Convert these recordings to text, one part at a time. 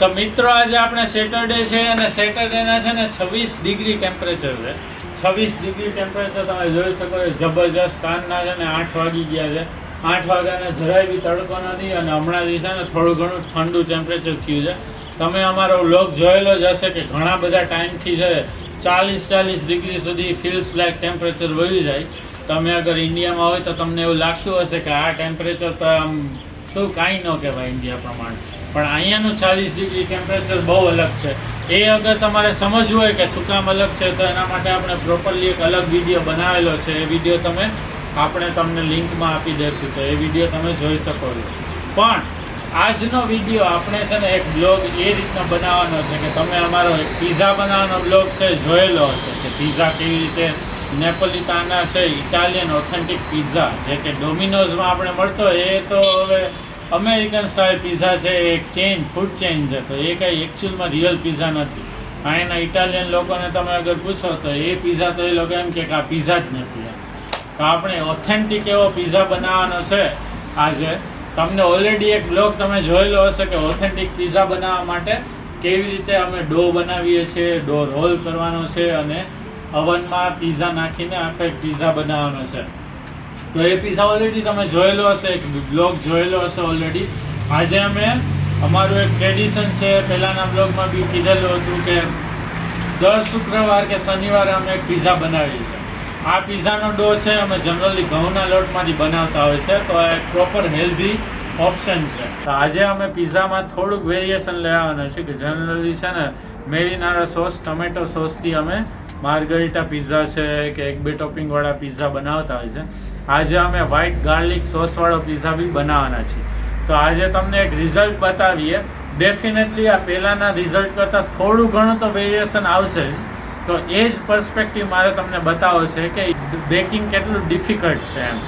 તો મિત્રો, આજે આપણે સેટરડે છે અને સેટરડેના છે ને છવ્વીસ ડિગ્રી ટેમ્પરેચર છે. છવ્વીસ ડિગ્રી ટેમ્પરેચર તમે જોઈ શકો છો, જબરજસ્ત સાંજના છે ને આઠ વાગી ગયા છે. આઠ વાગ્યાને જરાય બી તડકો નથી અને હમણાંથી છે ને થોડું ઘણું ઠંડુ ટેમ્પરેચર થયું છે. તમે અમારો વ્લોગ જોયેલો જ હશે કે ઘણા બધા ટાઈમથી છે ચાલીસ ચાલીસ ડિગ્રી સુધી ફીલ્સ લાઈક ટેમ્પરેચર વહી જાય. તમે અગર ઇન્ડિયામાં હોય તો તમને એવું લાગતું હશે કે આ ટેમ્પરેચર તો આમ શું કાંઈ ન કહેવાય ઇન્ડિયા પ્રમાણે. પણ અહીંયાનું ચાલીસ ડિગ્રી ટેમ્પરેચર બહુ અલગ છે. એ અગર તમારે સમજવું હોય કે શું કામ અલગ છે, તો એના માટે આપણે પ્રોપરલી એક અલગ વીડિયો બનાવેલો છે. એ વીડિયો તમે, આપણે તમને લિંકમાં આપી દેશું તો એ વીડિયો તમે જોઈ શકો છો. પણ, આજનો વીડિયો આપણે છે ને એક બ્લોગ એ રીતનો બનાવવાનો છે કે તમે અમારો એક પીઝા બનાવવાનો બ્લોગ છે, જોયેલો હશે કે પીઝા કેવી રીતે નેપોલિતાના છે, ઇટાલિયન ઓથેન્ટિક પીઝા જે કે ડોમિનોઝમાં આપણે મળતો એ તો હવે અમેરિકન સ્ટાઇલ પીઝા છે, એક ચેન્જ ફૂડ ચેન્જ છે. તો એ કંઈ એકચ્યુઅલમાં રિયલ પીઝા નથી. અહીંના ઇટાલિયન લોકોને તમે અગર પૂછો, તો એ પીઝા તો એ લોકો એમ કે આ પીઝા જ નથી તો આપણે ઓથેન્ટિક એવો પીઝા બનાવવાનો છે. આજે તમને ઓલરેડી એક બ્લોગ તમે જોયેલો હશે કે ઓથેન્ટિક પીઝા બનાવવા માટે કેવી રીતે અમે ડો બનાવીએ છીએ ડો રોલ કરવાનો છે અને અવનમાં પીઝા નાખીને આખો એક પીઝા બનાવવાનો છે. તો એ પિઝા ઓલરેડી તમે જોયેલો હશે, એક બ્લોગ જોયેલો હશે ઓલરેડી આજે અમે, અમારું એક ટ્રેડિશન છે, પહેલાંના બ્લોગમાં બી કીધેલું હતું કે દર શુક્રવાર કે શનિવારે અમે એક પીઝા બનાવીએ છીએ. આ પીઝાનો ડો છે, અમે જનરલી ઘઉંના લોટમાંથી બનાવતા હોય છે, તો આ એક પ્રોપર હેલ્ધી ઓપ્શન છે. તો આજે અમે પીઝામાં થોડુંક વેરિએશન લઈ આવવાના છે કે જનરલી છે ને મેરીનારા સોસ ટમેટો સોસથી અમે માર્ગરીટા પીઝા છે કે એક બે ટોપિંગવાળા પીઝા બનાવતા હોય છે. આજે અમે વ્હાઈટ ગાર્લિક સોસવાળો પીઝા બી બનાવવાના છીએ. તો આજે તમને એક રિઝલ્ટ બતાવીએ. ડેફિનેટલી આ પહેલાંના રિઝલ્ટ કરતાં થોડું ઘણું તો વેરિએશન આવશે જ. તો એ જ પર્સપેક્ટિવ મારે તમને બતાવો છે કે બેકિંગ કેટલું ડિફિકલ્ટ છે એમ.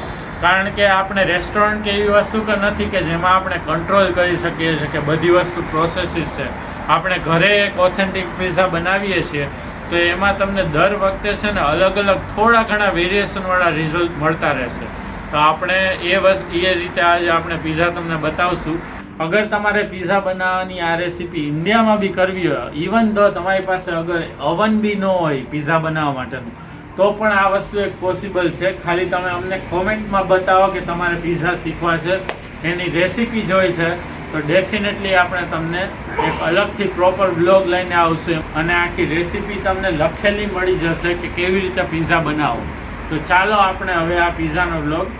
કારણ કે આપણે રેસ્ટોરન્ટ કે એવી વસ્તુ કે નથી કે જેમાં આપણે કંટ્રોલ કરી શકીએ છીએ કે બધી વસ્તુ પ્રોસેસીસ છે. આપણે ઘરે એક ઓથેન્ટિક પીઝા બનાવીએ છીએ. તો એમાં તમને દર વખતે છે ને અલગ અલગ થોડા ઘણા વેરિએશનવાળા રિઝલ્ટ મળતા રહેશે. તો આપણે એ વસ્તુ એ રીતે આજે આપણે પીઝા તમને બતાવશું. અગર તમારે પીઝા બનાવવાની આ રેસીપી ઇન્ડિયામાં બી કરવી હોય ઇવન તો તમારી પાસે અગર અવન બી ન હોય પીઝા બનાવવા માટેનું, તો પણ આ વસ્તુ એક પોસિબલ છે. ખાલી તમે અમને કોમેન્ટમાં બતાવો કે તમારે પીઝા શીખવા છે, એની રેસીપી જોઈ છે. તો ડેફિનેટલી આપણે તમને એક અલગથી પ્રોપર બ્લોગ લઈને આવશે અને આખી રેસીપી તમને લખેલી મળી જશે કે કેવી રીતે પીઝા બનાવો તો ચાલો આપણે હવે આ પીઝાનો બ્લોગ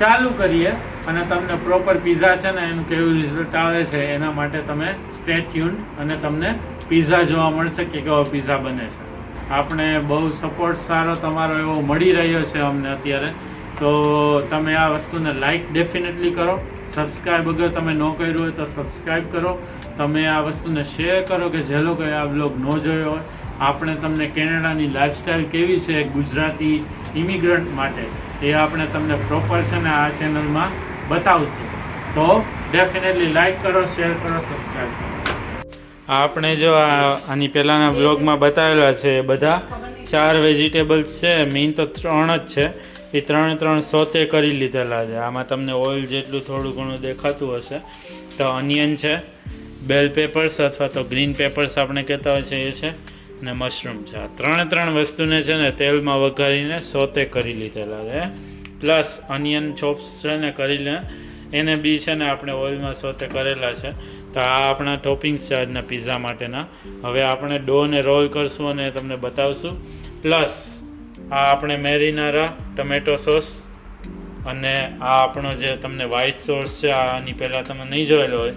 ચાલુ કરીએ અને તમને પ્રોપર પીઝા છે ને એનું કેવું રિઝલ્ટ આવે છે એના માટે તમે સ્ટે ટ્યુન અને તમને પીઝા જોવા મળશે કે કેવો પીઝા બને છે. આપણે બહુ સપોર્ટ સારો તમારો એવો મળી રહ્યો છે અમને અત્યારે. તો તમે આ વસ્તુને લાઈક ડેફિનેટલી કરો. સબસ્ક્રાઈબ અગર તમે ન કર્યું હોય તો સબસ્ક્રાઈબ કરો. તમે આ વસ્તુને શેર કરો કે જે લોકોએ આ બ્લોગ ન જોયો હોય. આપણે તમને કેનેડાની લાઇફસ્ટાઈલ કેવી છે ગુજરાતી ઇમિગ્રન્ટ માટે એ આપણે તમને પ્રોપર છે ને આ ચેનલમાં બતાવશું. તો ડેફિનેટલી લાઈક કરો શેર કરો સબસ્ક્રાઈબ કરો. આપણે જો આની પહેલાંના બ્લોગમાં બતાવેલા છે બધા. ચાર વેજીટેબલ્સ છે મેઇન તો ત્રણ જ છે. એ ત્રણે ત્રણ સોતે કરી લીધેલા છે. આમાં તમને ઓઇલ જેટલું થોડું ઘણું દેખાતું હશે. તો અનિયન છે, બેલ પેપર્સ અથવા તો ગ્રીન પેપર્સ આપણે કહેતા હોય છે એ છે, અને મશરૂમ છે. આ ત્રણે ત્રણ વસ્તુને છે ને તેલમાં વઘારીને સોતે કરી લીધેલા છે. પ્લસ અનિયન ચોપ્સ છે ને કરીને એને બી છે ને આપણે ઓઇલમાં સોતે કરેલા છે. તો આ આપણા ટોપિંગ્સ છે આજના પીઝા માટેના. હવે આપણે ડોને રોલ કરશું અને તમને બતાવશું. પ્લસ આ આપણે મેરીનારા ટમેટો સોસ અને આ આપણો જે તમને વ્હાઈટ સોસ છે આની પહેલાં તમે નહીં જોયેલો હોય,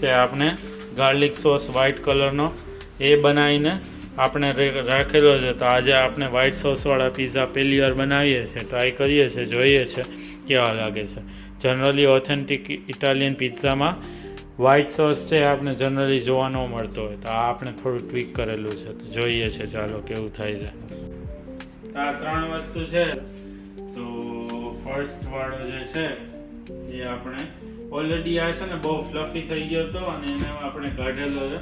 તે આપણે ગાર્લિક સોસ વ્હાઈટ કલરનો એ બનાવીને આપણે રાખેલો છે. તો આજે આપણે વ્હાઈટ સોસવાળા પીઝા પહેલી વાર બનાવીએ છીએ ટ્રાય કરીએ છીએ, જોઈએ છીએ, કેવા લાગે છે. જનરલી ઓથેન્ટિક ઇટાલિયન પિઝામાં વ્હાઈટ સોસ છે આપણે જનરલી જોવા ન મળતો હોય. તો આ આપણે થોડું ટ્વીક કરેલું છે. તો જોઈએ છે ચાલો કેવું થાય છે. આ ત્રણ વસ્તુ છે. વાળો જે છે, એ આપણે ઓલરેડી આ છે ને બહુ ફ્લફી થઈ ગયો હતો અને એને આપણે કાઢેલો છે.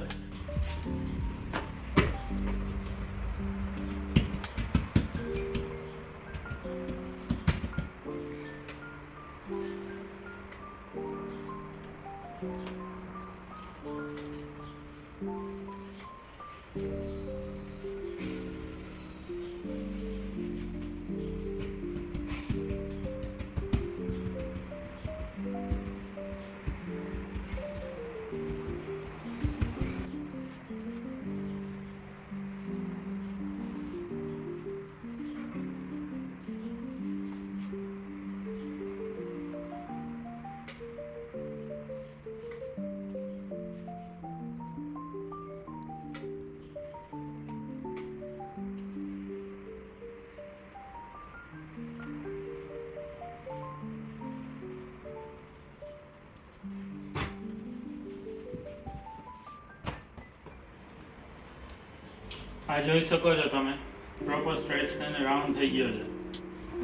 આ જોઈ શકો છો તમે. પ્રોપર સ્ટ્રેચ થઈને રાઉન્ડ થઈ ગયો છે.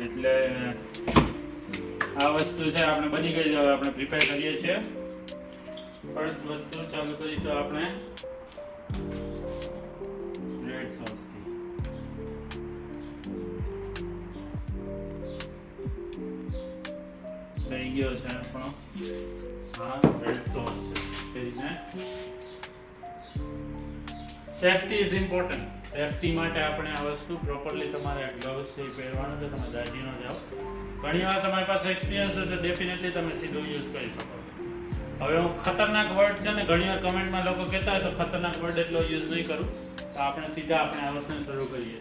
એટલે આ વસ્તુ છે આપણે બની ગઈ છે. આપણે પ્રિપેર કરીએ છીએ. ફર્સ્ટ વસ્તુ ચાલુ કરીશું આપણે. રેડ સોસથી થઈ ગયો છે આપણો. હા રેડ સોસ છે. સેફટી ઇઝ ઇમ્પોર્ટન્ટ સેફટી માટે આપણે આ વસ્તુ પ્રોપરલી તમારે ગ્લવ્સ છે પહેરવાનું છે, તમે દાજી ન જાઓ. ઘણી વાર તમારી પાસે એક્સપિરિયન્સ તો ડેફિનેટલી તમે સીધો યુઝ કરી શકો. હવે હું ખતરનાક વર્ડ છે ને, ઘણી વાર કમેન્ટમાં લોકો કહેતા હોય તો ખતરનાક વર્ડ એટલો યુઝ નહીં કરું. તો આપણે સીધા આપણે આ વસ્તુને શરૂ કરીએ.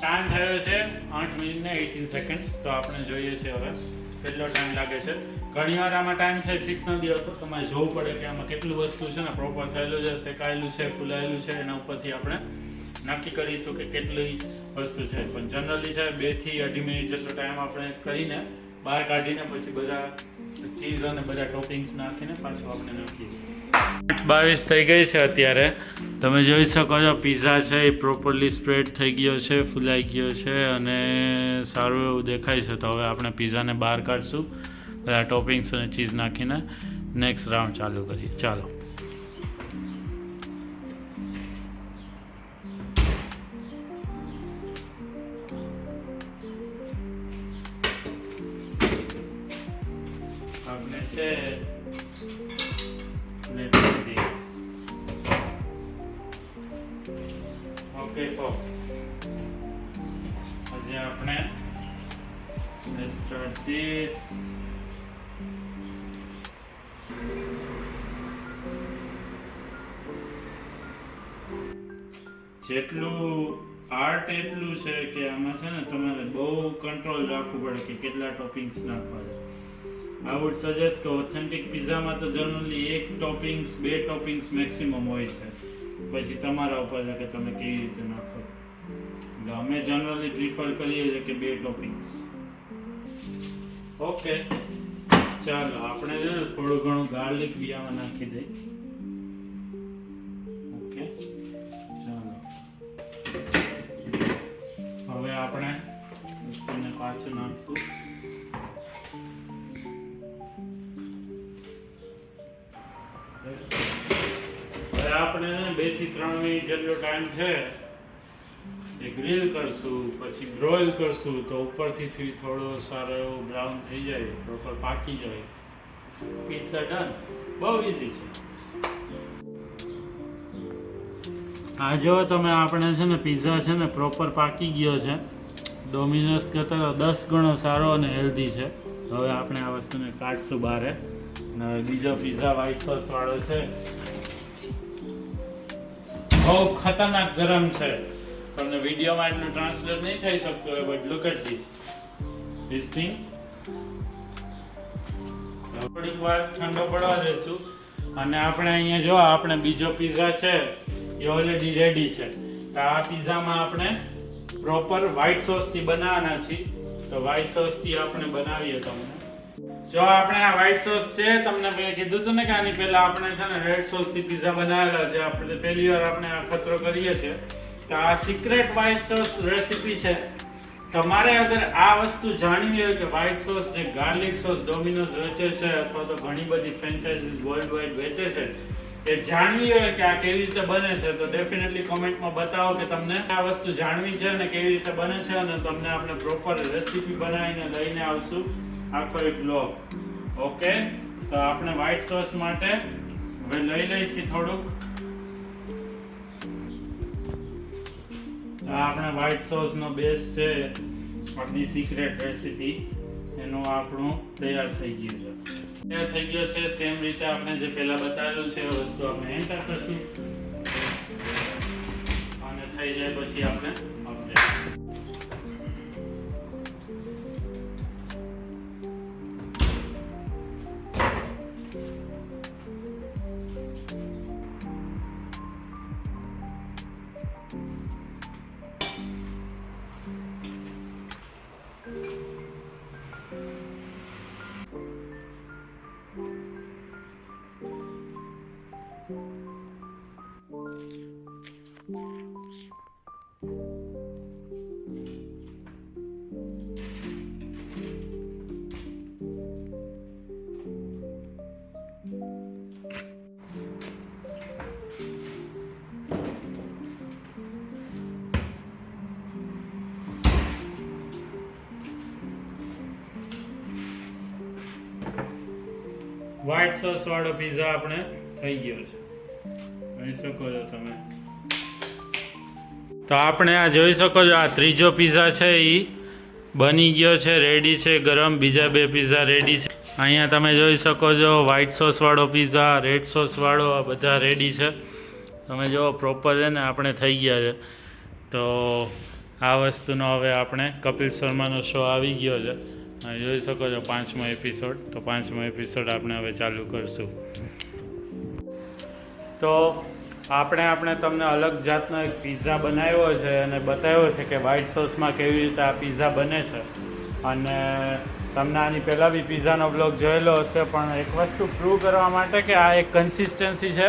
ટાઈમ થયો છે આઠ મિનિટ ને એટીન સેકન્ડ્સ તો આપણે જોઈએ છીએ હવે. કેટલો ટાઈમ લાગે છે? ઘણી વાર આમાં ટાઈમ છે ફિક્સ નથી હોતો તમારે જોવું પડે કે આમાં કેટલું વસ્તુ છે ને પ્રોપર થયેલું છે, શેકાયેલું છે, ફૂલાયેલું છે, એના ઉપરથી આપણે નક્કી કરીશું કે કેટલી વસ્તુ છે. પણ જનરલી છે, બેથી અઢી મિનિટ જેટલો ટાઈમ આપણે કરીને બહાર કાઢીને પછી બધા ચીઝ અને બધા ટોપિંગ્સ નાખીને પાછું આપણે આઠ બાવીસ થઈ ગઈ છે અત્યારે. તમે જોઈ શકો છો પીઝા છે, એ પ્રોપરલી સ્પ્રેડ થઈ ગયો છે, ફૂલાઈ ગયો છે અને સારું એવું દેખાય છે. તો હવે આપણે પીઝાને બહાર કાઢશું. બધા ટોપિંગ્સ અને ચીઝ નાખીને નેક્સ્ટ રાઉન્ડ ચાલુ કરીએ. ચાલો. આપણે છે this. Okay, આજે આપણે let's start જેટલું આર્ટ એટલું છે કે આમાં છે ને તમારે બહુ કંટ્રોલ રાખવું પડે કે કેટલા ટોપિંગ્સ નાખવા આઈ વુડ સજેસ્ટ કે ઓથેન્ટિક પિઝામાં તો જનરલી એક ટોપિંગ્સ બે ટોપિંગ્સ મેક્સિમમ હોય છે. પછી તમારા ઉપર કે તમે કેવી રીતે નાખો. એટલે અમે જનરલી પ્રિફર કરીએ છીએ કે બે ટોપિંગ્સ ઓકે ચાલો, આપણે છે ને થોડું ઘણું ગાર્લિક બી નાખી દઈએ. આપણે વસ્તુને પાછું નાખશું. હવે આપણે બેથી ત્રણ મિનિટ જેટલો ટાઈમ છે એ ગ્રીલ કરશું, પછી બ્રોઇલ કરશું, તો ઉપરથી થોડો સારો એવો બ્રાઉન થઈ જાય પ્રોપર પાકી જાય. પિઝા ડન બહુ ઇઝી છે. આ જો તમે આપણે છે ને પીઝા છે ને પ્રોપર પાકી ગયો છે. ડોમિનોઝ કરતાં દસ ગણો સારો અને હેલ્ધી છે. હવે આપણે આ વસ્તુને કાઢશું બહાર. અને બીજો પીઝા વ્હાઈટ સોસ વાળો છે. બહુ ખતરનાક ગરમ છે. તમને વિડીયોમાં એટલું ટ્રાન્સલેટ નહીં થઈ શકતું હોય but look at this this thing થોડીક વાર ઠંડો પડવા દેશું. અને આપણે અહીંયા જો, આપણે બીજો પીઝા છે. એ ઓલરેડી રેડી છે તો આ પિઝામાં આપણે પ્રોપર વ્હાઈટ સોસથી બનાવવાના છીએ. તો વ્હાઈટ સોસથી આપણે બનાવીએ તમને. જો આપણે આ વ્હાઈટ સોસ છે, તમને કીધું હતું ને કે આની પહેલા આપણે છે ને રેડ સોસથી પિઝા બનાવેલા છે. આપણે પહેલી વાર આપણે આ ખતરો કરીએ છીએ. તો આ સિક્રેટ વ્હાઈટ સોસ રેસીપી છે. તમારે અગર આ વસ્તુ જાણવી હોય કે વ્હાઈટ સોસ જે ગાર્લિક સોસ ડોમિનોઝ વેચે છે અથવા તો ઘણી બધી ફ્રેન્ચાઇઝીસ વર્લ્ડ વાઇડ વેચે છે એ જાણવી હોય કે આ કેવી રીતે બને છે, તો ડેફિનેટલી કોમેન્ટમાં બતાવો કે તમને આ વસ્તુ જાણવી છે અને કેવી રીતે બને છે અને તમને આપણે પ્રોપર રેસીપી બનાવીને લઈને આવશું આખો એક બ્લોગ ઓકે તો આપણે વ્હાઈટ સોસ માટે હવે લઈ લઈ છીએ થોડુંક આપણે વ્હાઈટ સોસનો બેસ્ટ છે આપણી સિક્રેટ રેસીપી એનું આપણું તૈયાર થઈ ગયું છે. થઈ ગયો છે સેમ રીતે આપણે જે પહેલા બતાવેલું છે એ વસ્તુ આપણે એન્ટર કરશું. અને થઈ જાય પછી આપણે વ્હાઈટ સોસ વાળો પીઝા આપણે થઈ ગયો છે. જોઈ શકો છો તમે. તો આપણે આ જોઈ શકો છો, આ ત્રીજો પીઝા છે એ બની ગયો છે રેડી છે, ગરમ. બીજા બે પીઝા રેડી છે. અહીંયા તમે જોઈ શકો છો વ્હાઈટ સોસવાળો પીઝા રેડ સોસવાળો આ બધા રેડી છે. તમે જો પ્રોપર છે ને, આપણે થઈ ગયા છે. તો આ વસ્તુનો હવે આપણે કપિલ શર્માનો શો આવી ગયો છે. જોઈ શકો છો પાંચમો એપિસોડ તો પાંચમો એપિસોડ આપણે હવે ચાલુ કરશું. તો આપણે આપણે તમને અલગ જાતનો એક પિઝા બનાવ્યો છે અને બતાવ્યો છે કે વ્હાઈટ સોસમાં કેવી રીતે આ પિઝા બને છે. અને તમને આની પહેલાં બી પિઝાનો બ્લોગ જોયેલો હશે, પણ એક વસ્તુ પ્રૂવ કરવા માટે કે આ એક કન્સિસ્ટન્સી છે.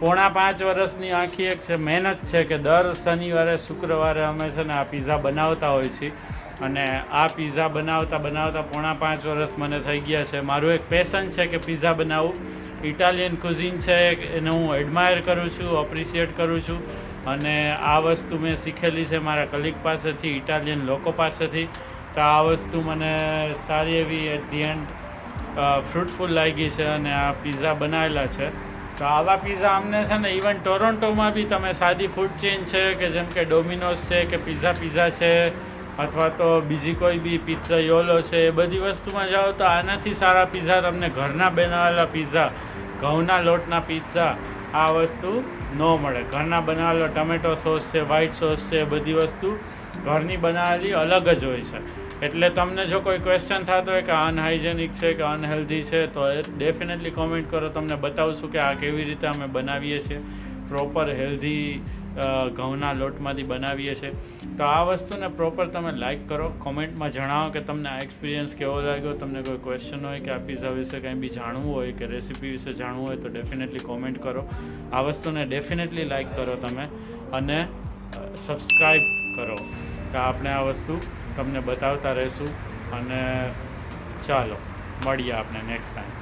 પોણા પાંચ વર્ષની આખી એક છે, મહેનત છે કે દર શનિવારે, શુક્રવારે અમે છે ને આ પિઝા બનાવતા હોય છીએ. અને આ પિઝા બનાવતા બનાવતા પોણા પાંચ વર્ષ મને થઈ ગયા છે. મારું એક પેશન છે કે પિઝા બનાવું. ઇટાલિયન કુઝિન છે એને હું એડમાયર કરું છું અપ્રિશિએટ કરું છું. અને આ વસ્તુ મેં શીખેલી છે મારા કલીગ પાસેથી ઇટાલિયન લોકો પાસેથી. તો આ વસ્તુ મને સારી એવી એટ ધી એન્ડ ફ્રૂટફુલ લાગી છે અને આ પિઝા બનાવેલા છે. તો આવા પિઝા અમને છે ને ઇવન ટોરોન્ટોમાં બી તમે સાદી ફૂડ ચેન છે કે જેમ કે ડોમિનોઝ છે કે પિઝા પિઝા છે અથવા તો બીજી કોઈ બી પિઝા યોલો છે, એ બધી વસ્તુમાં જાઓ તો આનાથી સારા પિઝા તમને ઘરના બનાવેલા પિઝા ઘઉંના લોટના પિઝા આ વસ્તુ ન મળે. ઘરના બનાવેલો ટમેટો સોસ છે વ્હાઈટ સોસ છે, એ બધી વસ્તુ ઘરની બનાવેલી અલગ જ હોય છે. એટલે તમને જો કોઈ ક્વેશ્ચન થતો હોય કે અનહાઇજેનિક છે કે અનહેલ્ધી છે, તો એ ડેફિનેટલી કોમેન્ટ કરો. તમને બતાવશું કે આ કેવી રીતે અમે બનાવીએ છીએ. પ્રોપર હેલ્ધી ઘઉંના લોટમાંથી બનાવીએ છીએ. તો આ વસ્તુને પ્રોપર તમે લાઈક કરો, કોમેન્ટમાં જણાવો કે તમને આ એક્સપિરિયન્સ કેવો લાગ્યો, તમને કોઈ ક્વેશ્ચન હોય કે આ પિઝા વિશે કંઈ બી જાણવું હોય કે રેસીપી વિશે જાણવું હોય તો ડેફિનેટલી કોમેન્ટ કરો. આ વસ્તુને ડેફિનેટલી લાઈક કરો તમે અને સબસ્ક્રાઈબ કરો. કે આપણે આ વસ્તુ તમને બતાવતા રહીશું અને ચાલો, મળીએ આપણે નેક્સ્ટ ટાઈમ